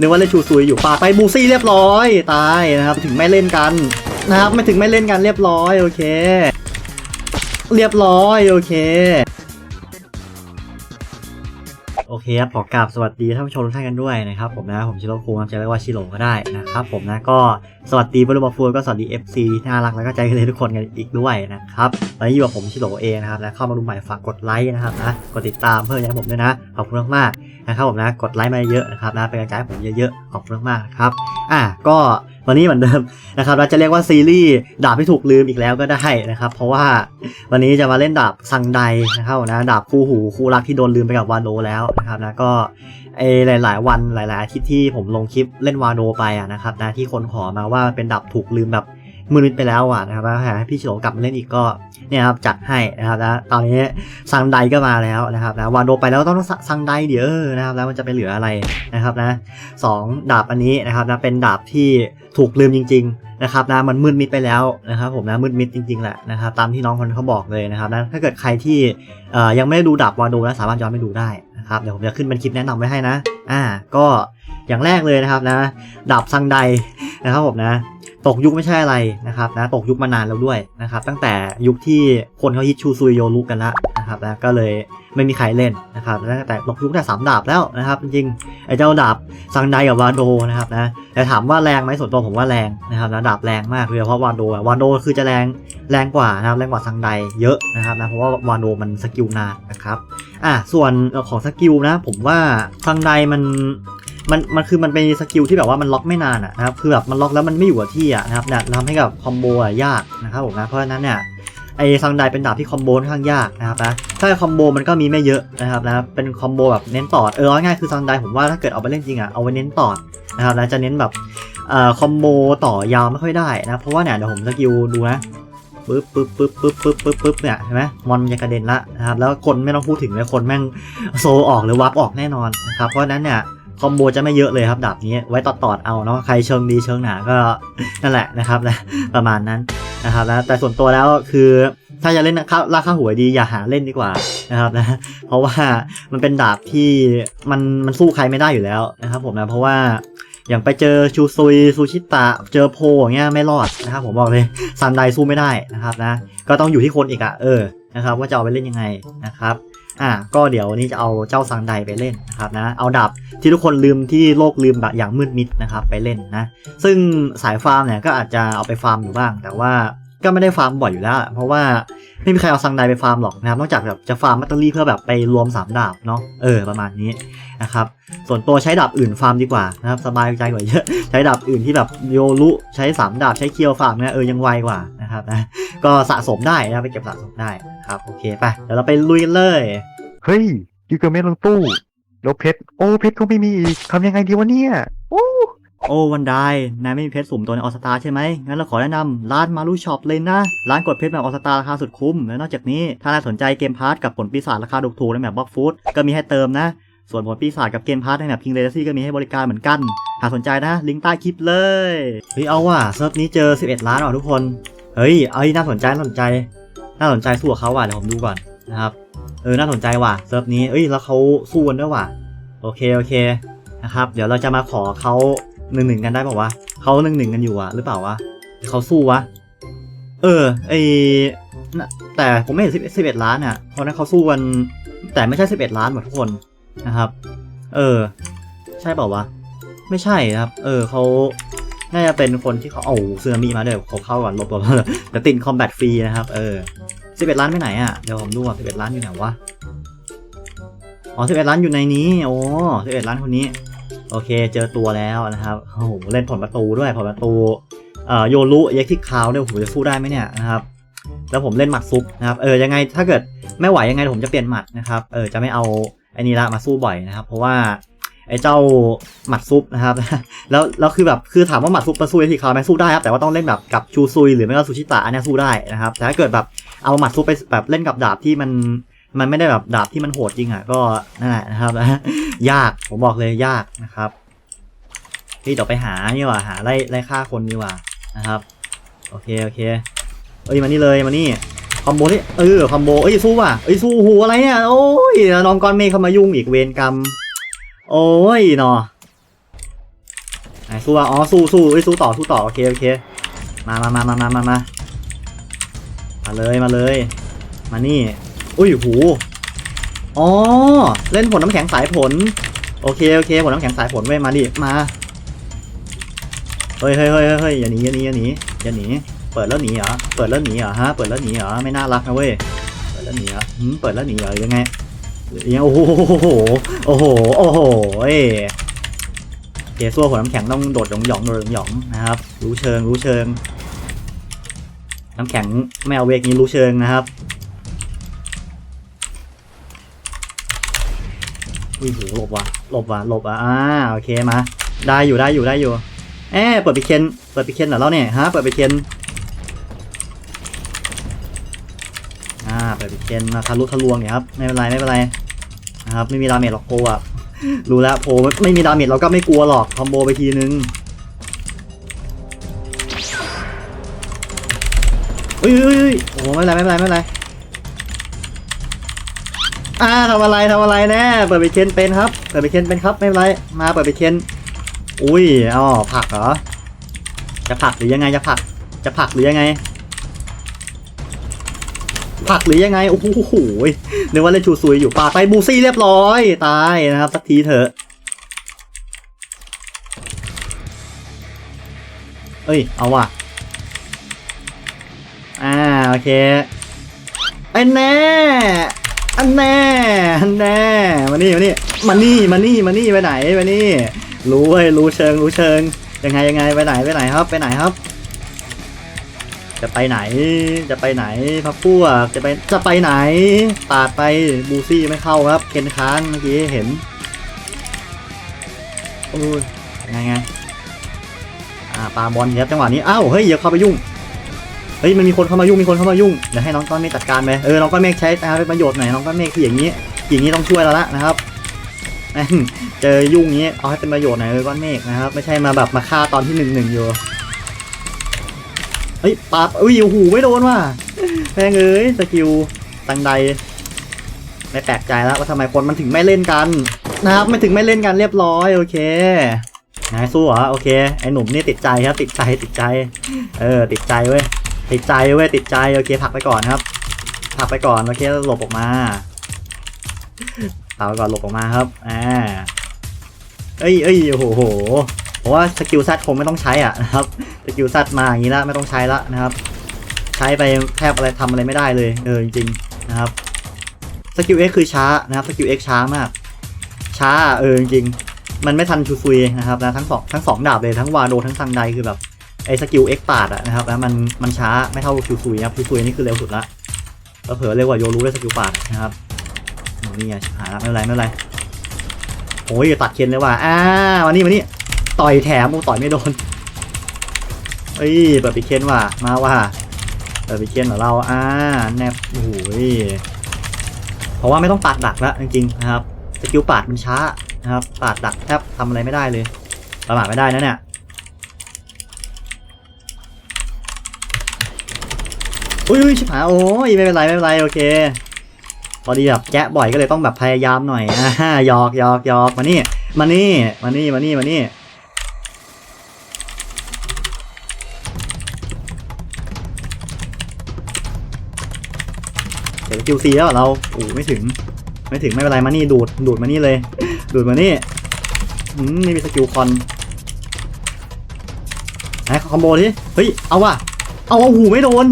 นึกว่าเล่นชูซุยอยู่ปาไปบูซี่เรียบร้อย ตายนะครับ ถึงไม่เล่นกันนะครับ ไม่ถึงไม่เล่นกันเรียบร้อย โอเค เรียบร้อย โอเค โอเคครับขอกราบสวัสดีท่านผู้ชมทุกท่านกันด้วยนะครับผมนะผมชิโร่คูครับจะเรียกว่าชิโร่ก็ได้นะครับผมนะก็สวัสดีบริบทฟูก็สวัสดี FC ที่น่ารักแล้วก็ใจเลยทุกคนกันอีกด้วยนะครับวันนี้อยู่กับผมชิโร่เองนะครับและเข้ามาดูใหม่ฝากกดไลค์นะครับนะกดติดตามเพื่อให้ผมด้วยนะขอบคุณมากๆนะครับผมนะกดไลค์มาเยอะนะครับนะเป็นกำลังใจให้ผมเยอะๆขอบคุณมากๆนะครับอะก็ วันนี้เหมือนเดิมนะครับเราจะเรียกว่าซีรีส์ดาบที่ถูกลืมอีกแล้วก็ได้นะครับ เพราะว่าวันนี้จะมาเล่นดาบซังไดนะครับนะดาบคู่หูคู่รักที่โดนลืมไปกับวาโดแล้วนะครับนะก็ไอหลาย ๆ วันหลายๆอาทิตย์ที่ผมลงคลิปเล่นวาโดไปอะนะครับนะที่คนขอมาว่าเป็นดาบถูกลืมแบบ มือนิดไปแล้วอะนะครับแล้วให้พี่โฉกลับมาเล่นอีกก็เนี่ยครับจัดให้นะครับนะตอนนี้ซังไดก็มาแล้วนะครับนะววาโดไปแล้วต้องซังไดเดี๋ยวนะครับแล้วมันจะไปเหลืออะไรนะครับนะสองดาบอันนี้นะครับนะเป็นดาบที่ถูกลืมจริง ๆ นะครับนะมันมืดมิดไปแล้วนะครับผมนะมืดมิดจริงๆแหละนะครับตามที่น้องคนเขาบอกเลยนะครับนะถ้าเกิดใครที่อ่อยังไม่ได้ดูดาบวาโดนะสามารถย้อนไปดูได้นะครับเดี๋ยวผมจะขึ้นเป็นคลิปแนะนำไว้ให้นะอ่าก็อย่างแรกเลยนะครับนะดาบซังไดนะครับผมนะ ตกยุคไม่ใช่อะไรนะครับนะตกยุคมานานแล้วด้วยนะครับตั้งแต่ยุคที่คนเขาฮิตชูซุยโยรุกันละนะครับนะก็เลยไม่มีใครเล่นนะครับตั้งแต่ตกยุคแต่สามดาบแล้วนะครับจริงไอ้เจ้าดาบซังไดกับวาโดนะครับนะแต่ถามว่าแรงไหมส่วนตัวผมว่าแรงนะครับนะดาบแรงมากเลยเพราะวานโดวานโดคือจะแรงแรงกว่านะครับแรงกว่าซังไดเยอะนะครับนะเพราะว่าวานโดมันสกิลนานนะครับอะส่วนของสกิลนะผมว่าซังไดมัน มันมันคือมันเป็นสกิลที่แบบว่ามันล็อกไม่นานอะนะครับคือแบบมันล็อกแล้วมันไม่อยู่กับที่อะนะครับเนี่ยทำให้กับคอมโบอะยากนะครับผมนะเพราะฉะนั้นเนี่ยไอ้ซังไดเป็นดาบที่คอมโบค่อนข้างยากนะครับนะถ้าคอมโบมันก็มีไม่เยอะนะครับนะเป็นคอมโบแบบเน้นตอดเออเอาง่ายคือซังไดผมว่าถ้าเกิดเอาไปเล่นจริงอะเอาไว้เน้นตอดนะครับแล้วจะเน้นแบบเอ่อคอมโบต่อยาวไม่ค่อยได้นะเพราะว่าเนี่ยเดี๋ยวผมสกิลดูนะปึ๊บปึ๊บปึ๊บปึ๊บปึ๊บปึ๊บปึ๊บเนี่ยเห็นไหมมอนมันจะกระเด็นละนะครับแล้วคนไม่ต้องพูดถึงเลยคนแม่งโซออกหรือวับออกแน่นอนนะครับเพราะนั้นเนี่ย คอมโบจะไม่เยอะเลยครับดาบนี้ไว้ตอดๆเอาเนาะใครเชิงดีเชิงหนาก็นั่นแหละนะครับนะประมาณนั้นนะครับนะแต่ส่วนตัวแล้วคือถ้าจะเล่นค่าราคาหัวดีอย่าหาเล่นดีกว่านะครับนะเพราะว่ามันเป็นดาบที่มันมันสู้ใครไม่ได้อยู่แล้วนะครับ ผมนะเพราะว่าอย่างไปเจอชูซุยซูชิตะเจอโพอย่างเงี้ยไม่รอดนะครับผมบอกเลยซันไดสู้ไม่ได้นะครับนะก็ต้องอยู่ที่คนอีกอะเออนะครับว่าจะเอาไปเล่นยังไงนะครับ อะก็เดี๋ยววันนี้จะเอาเจ้าซังไดไปเล่นนะครับนะเอาดาบที่ทุกคนลืมที่โลกลืมแบบอย่างมืดมิดนะครับไปเล่นนะซึ่งสายฟาร์มเนี่ยก็อาจจะเอาไปฟาร์มอยู่บ้าง แต่ว่าก็ไม่ได้ฟาร์มบ่อยอยู่แล้ว เพราะว่า ไม่มีใครเอาซังไดไปฟาร์มหรอกนะครับนอกจากแบบจะฟาร์มแบตเตอรี่เพื่อแบบไปรวมสามดาบเนาะเออประมาณนี้นะครับส่วนตัวใช้ดาบอื่นฟาร์มดีกว่านะครับสบายใจกว่าเยอะใช้ดาบอื่นที่แบบโยรุใช้สามดาบใช้เคียวฟาร์มเนี่ยเออยังไวกว่านะครับนะก็สะสมได้นะไปเก็บสะสมได้ครับโอเคไปเดี๋ยวเราไปลุยกันเลยเฮ้ยยูเกอร์เมนลงตู้แล้วเพชรโอ้เพชรก็ไม่มีอีกทำยังไงดีวะเนี่ยโอ้ โอ้วันไดนายไม่มีเพชรสุ่มตัวในออสตาใช่ไหม งั้นเราขอแนะนำร้านมารูช็อปเลยนะ ร้านกดเพชรแบบออสตาราคาสุดคุ้ม และนอกจากนี้ ถ้านายสนใจเกมพาร์ทกับผลปีศาจราคาถูกๆในแบบบล็อกฟูดก็มีให้เติมนะ ส่วนผลปีศาจกับเกมพาร์ทในแบบคิงเลซี่ก็มีให้บริการเหมือนกัน หากสนใจนะ ลิงก์ใต้คลิปเลย เฮ้ยเอาว่ะเซิร์ฟนี้เจอ 11 ล้านว่ะทุกคน เฮ้ย เอ้ยน่าสนใจน่าสนใจ น่าสนใจสู้เขาว่ะเดี๋ยวผมดูก่อนนะครับ เออน่าสนใจว่ะเซิร์ฟนี้ เอ้ยแล้วเขาสู้กันด้วยว่ะ โอเคโอเคนะครับ เดี๋ยวเราจะมาขอเขา หนึ่งหนึ่งกันได้ป่าวะเขาหนึ่งหนึ่งกันอยู่อะหรือเปล่าวะเขาสู้วะ เออไอแต่ผมไม่เห็นสิบสิบเอ็ดล้านอะเพราะนั้นเขาสู้กันแต่ไม่ใช่สิบเอ็ดล้านหมดทุกคนนะครับ เออ ใช่เปล่าวะ ไม่ใช่ครับ เออเขาน่าจะเป็นคนที่เขาเอาเสือมีมาเดี๋ยวเขาเข้าก่อนลบลบเดี๋ยวติดคอมแบทฟรีนะครับ เออสิบเอ็ดล้านไปไหนอะ เดี๋ยวผมดูว่าสิบเอ็ดล้านอยู่ไหนวะ อ๋อสิบเอ็ดล้านอยู่ในนี้ โอ้สิบเอ็ดล้านคนนี้ โอเคเจอตัวแล้วนะครับโอ้โหเล่นผลประตูด้วยผลประตูเอ่อโยรุเย็กที่คาวเนี่ยผมจะสู้ได้ไหมเนี่ยนะครับแล้วผมเล่นหมัดซุปนะครับเออยังไงถ้าเกิดไม่ไหวยังไงผมจะเปลี่ยนหมัดนะครับเออจะไม่เอาไอ้นี่ละมาสู้บ่อยนะครับ เพราะว่าไอ้เจ้าหมัดซุปนะครับ แล้วแล้วคือแบบคือถามว่าหมัดซุปมาสู้ไอ้ที่คาวไหมสู้ได้ครับแต่ว่าต้องเล่นแบบกับชูซุยหรือไม่ก็ซูชิตะอันเนี้ยสู้ได้นะครับ แต่ถ้าเกิดแบบเอาหมัดซุปไปแบบเล่นกับดาบที่มันมันไม่ได้แบบดาบที่มันโหดจริงอะก็นั่นแหละนะครับ ยากผมบอกเลยยากนะครับพี่เดี๋ยวไปหานี่ว่ะหาไล่ไล่ฆ่าคนดีกว่านะครับโอเคโอเคเอ้ยมานี่เลยมานี่คอมโบนี่เออคอมโบเอ้ยสู้ว่ะเอ้ยสู้หูอะไรเนี่ยโอ้ยน้องก้อนเมฆเข้ามายุ่งอีกเวรกรรม โอ้ยเนาะไหนสู้อะอ๋อสู้สู้เอ้ยสู้ต่อสู้ต่อโอเคโอเคมามามามามามามามาเลยมาเลย มานี่อุ้ยหู อ๋อ เล่นผลน้ำแข็งสายผล โอเคโอเคผลน้ำแข็งสายผลเว้ยมาดิมาเฮ้ยเฮ้ยเฮ้ยเฮ้ยอย่าหนีอย่าหนีอย่าหนีอย่าหนีเปิดแล้วหนีเหรอเปิดแล้วหนีเหรอฮะเปิดแล้วหนีเหรอไม่น่ารักนะเว้ยเปิดแล้วหนีเหรอหืมเปิดแล้วหนีเหรอยังไงหรือยังโอ้โหโอ้โหโอ้โหเอ้ยโอเคสู้ผลน้ำแข็งต้องโดดหยองหยองโดดหยองๆนะครับ รู้เชิงรู้เชิง น้ำแข็งไม่เอาเวกนี้รู้เชิงนะครับ อุ้ยหหลบว่ะหลบว่ะหลบว่ะอ่าโอเคมาได้อยู่ได้อยู่ได้อยู่เอ๊ะเปิดไปเคนเปิดไปเคนเหรอเราเนี่ยฮะเปิดไปเคนอ่าเปิดไปเคนมาทะลุทะลวงเนี่ยครับไม่เป็นไรไม่เป็นไรนะครับไม่มีดาเมจหรอกโปอะรู้แล้วโปไม่มีดาเมจเราก็ไม่กลัวหรอกคอมโบไปทีนึงเฮ้ยเฮ้ยโอ้ไม่เป็นไรไม่เป็นไรไม่เป็นไร อ่าทำอะไรทำอะไรแน่เปิดไปเคนเป็นครับ เปิดไปเคนเป็นครับไม่เป็นไร มาเปิดไปเคนอุ้ยอ๋อผักเหรอ จะผักหรือยังไงจะผัก จะผักหรือยังไง ผักหรือยังไงโอ้โหนึกว่าเล่นชูซุยอยู่ปาดไปบูซี่เรียบร้อย ตายนะครับ สักทีเถอะเอ้ยเอาว่ะอ่าโอเคไอ้แน่ อันแน่อันแน่มานี่มานี่มานี่มานี่มานี่ไปไหนไปนี่ รู้เว้ยรู้เชิงรู้เชิงยังไงยังไงไปไหนไปไหนครับ ไปไหนครับ จะไปไหน จะไปไหนพับพวกจะไปจะไปไหนปาดไปบูซี่ไม่เข้าครับเคนค้างเมื่อกี้เห็นโอ้ยยังไงไงอ่าปาบอลครับจังหวะนี้อ้าวเฮ้ยอย่าเข้าไปยุ่ง เฮ้ยมันมีคนเข้ามายุ่งมีคนเข้ามายุ่งเดี๋ยวให้น้องก้อนเมฆจัดการไปเออน้องก้อนเมฆใช้อ่าเป็นประโยชน์หน่อยน้องก้อนเมฆที่อย่างนี้อย่างนี้ต้องช่วยเราละนะครับเจอยุ่งอย่างนี้เอาให้เป็นประโยชน์หน่อยเออก้อนเมฆนะครับ ไม่ใช่มาแบบมาฆ่าตอนที่หนึ่งหนึ่งอยู่เฮ้ยปาบอุ้ยโอ้โหไม่โดนว่ะแม่งเอ้ยสกิลตังใดไม่แปลกใจแล้วว่าทำไมคนมันถึงไม่เล่นกันนะครับไม่ถึงไม่เล่นกันเรียบร้อยโอเคนายสู้เหรอโอเคไอ้หนุ่มนี่ติดใจครับติดใจติดใจ เออ ติดใจเว้ย ติดใจเว้ยติดใจโอเคผลักไปก่อนครับผลักไปก่อนโอเคหลบออกมาผลักไปก่อนหลบออกมาครับอ่าเอ้ยเอ้ยโอ้โหเพราะว่าสกิลซัดคงไม่ต้องใช้อะนะครับสกิลซัดมาอย่างนี้ล้วไม่ต้องใช้ละนะครับ ใช้ไปแทบอะไรทำอะไรไม่ได้เลยเออจริงๆนะครับสกิลเอ็กคือช้านะครับสกิลเอ็กช้ามาก ช้าเออจริงๆมันไม่ทันชูซุยนะครับนะทั้งสองทั้งสองดาบเลยทั้งวาโดทั้งซังไดคือแบบ ไอ้สกิลเอ็กปาดอะนะครับแล้วมันมันช้าไม่เท่าคิวซุยนะครับคิวซุยนี่คือเร็วสุดละก็เผลอเร็วกว่าโยรู้ด้วยสกิลปาดนะครับโอ้นี่ไงหายละไม่เป็นไรไม่เป็นไรโอ้ยตัดเคียนเลยว่ะอ่ามานี่มานี่ต่อยแถมโอ้ต่อยไม่โดนเอ้ยเปิดไปเคียนว่ะมาว่ะเปิดไปเคนเหรอเราอ่าแนบโอ้ยเพราะว่าไม่ต้องปาดดักแล้วจริงๆนะครับสกิลปาดมันช้านะครับปาดดักแทบทำอะไรไม่ได้เลยประมาทไม่ได้นะเนี่ย อุ้ยชิบหายโอ้ยไม่เป็นไรไม่เป็นไรโอเคพอดีแบบแกะบ่อยก็เลยต้องแบบพยายามหน่อยอ่าหยอกหยอกหยอกมานี่มานี่มานี่มานี่มานี่เดี๋ยวคิวซีแล้วเราโอ้ไม่ถึง ไม่ถึงไม่เป็นไรมานี่ดูดดูดมานี่เลย ดูดมานี่อืมนี่มีสกิลคอนไหนคอมโบดิเฮ้ยเอาว่ะเอาเอาหูไม่โดน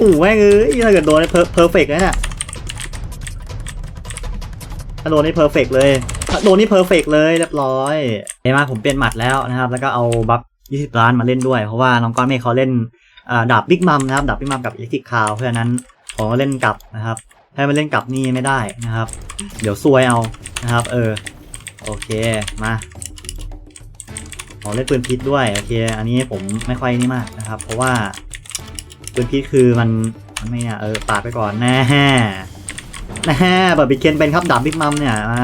อ้แม่งเอ้ยถ้าเกิดโดนเพอร์เพอร์เฟกต์เลยเนี่ยถ้าโดนนี่เพอร์เฟกต์เลยถ้าโดนนี่เพอร์เฟกต์เลยเรียบร้อยเห็นไหมผมเปลี่ยนหมัดแล้วนะครับ แล้วก็เอาบัฟ20ล้านมาเล่นด้วย เพราะว่าน้องก้อนเมฆเขาเล่นดาบบิ๊กมัมนะครับ ดาบบิ๊กมัมกับอิเล็กทริกคาว เพราะฉะนั้นผมก็เล่นกลับนะครับถ้ามาเล่นกลับนี่ไม่ได้นะครับ เดี๋ยวซวยเอานะครับ เออ โอเค มาขอเล่นปืนพิษด้วย โอเค อันนี้ผมไม่ค่อยนี่มากนะครับ เพราะว่า ปืนพิษคือมันมันไม่เนี่ยเออปาดไปก่อนแน่แน่เปิดบิ๊กเคนเป็นครับดาบบิ๊กมัมเนี่ยอ่า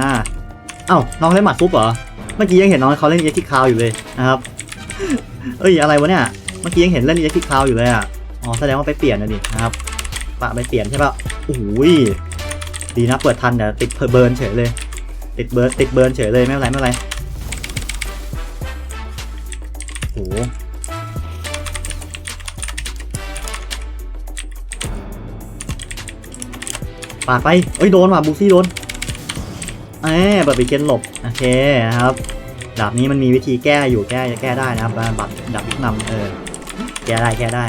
เอ้าน้องเล่นหมัดฟุบเหรอเมื่อกี้ยังเห็นน้องเขาเล่นเอ็กซ์คิคาวอยู่เลยนะครับเอ้ยอะไรวะเนี่ยเมื่อกี้ยังเห็นเล่นเอ็กซ์คิคาวอยู่เลยอะอ๋อแสดงว่าไปเปลี่ยนนะดินะครับปะไปเปลี่ยนใช่ปะโอ้โหดีนะเปิดทันแต่ติดเบิร์นเฉยเลย ติดเบิร์นติดเบิร์นเฉยเลยไม่เป็นไรไม่เป็นไรโห ปาดไปเอ้ยโดนว่ะบูซี่โดนเอ้เปิดไปเกนหลบโอเคนะครับดาบนี้มันมีวิธีแก้อยู่แก้จะแก้ได้นะครับบัตรดาบพิกนำเออแก้ได้แก้ได้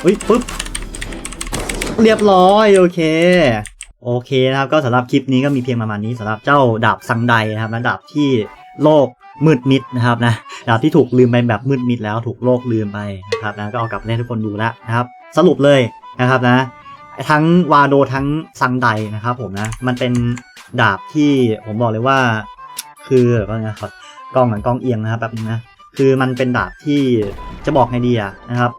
เฮ้ยปุ๊บเรียบร้อยโอเคโอเคนะครับก็สำหรับคลิปนี้ก็มีเพียงประมาณนี้สำหรับเจ้าดาบซังไดนะครับนะดาบที่โลกมืดมิดนะครับนะดาบที่ถูกลืมไปแบบมืดมิดแล้วถูกโลกลืมไปนะครับนะก็เอากลับมาเล่นให้ทุกคนดูแล้วนะครับ สรุปเลยนะครับนะ ทั้งวาโดทั้งซังไดนะครับผมนะ มันเป็นดาบที่ผมบอกเลยว่า คือก็นะครับกล้องเหมือนกล้องเอียงนะครับแบบนึงนะ คือมันเป็นดาบที่จะบอกไงดีอะนะครับ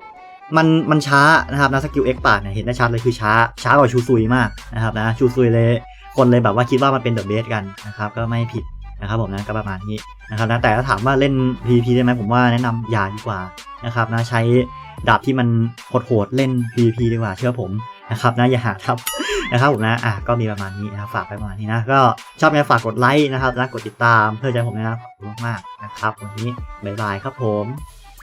มันมันช้านะครับนะสกิลเอ็กปาดเนี่ยเห็นได้ชัดเลยคือช้า ช้ากว่าชูซุยมากนะครับนะชูซุยเลยคนเลยแบบว่าคิดว่ามันเป็นเดอะเบสกันนะครับ ก็ไม่ผิด นะครับผมนะก็ประมาณนี้นะครับนะแต่ถ้าถามว่าเล่น PVP ได้ไหมผมว่าแนะนำอย่าดีกว่านะครับนะใช้ดาบที่มันโหดๆเล่น PVP ดีกว่าเชื่อผมนะครับนะอย่าหาทับนะครับผมนะอะก็มีประมาณนี้นะครับฝากไปประมาณนี้นะก็ชอบไงฝากกดไลค์นะครับและกดติดตามเพื่อใจผมนะครับขอบคุณมากๆนะครับวันนี้บ๊ายบายครับผม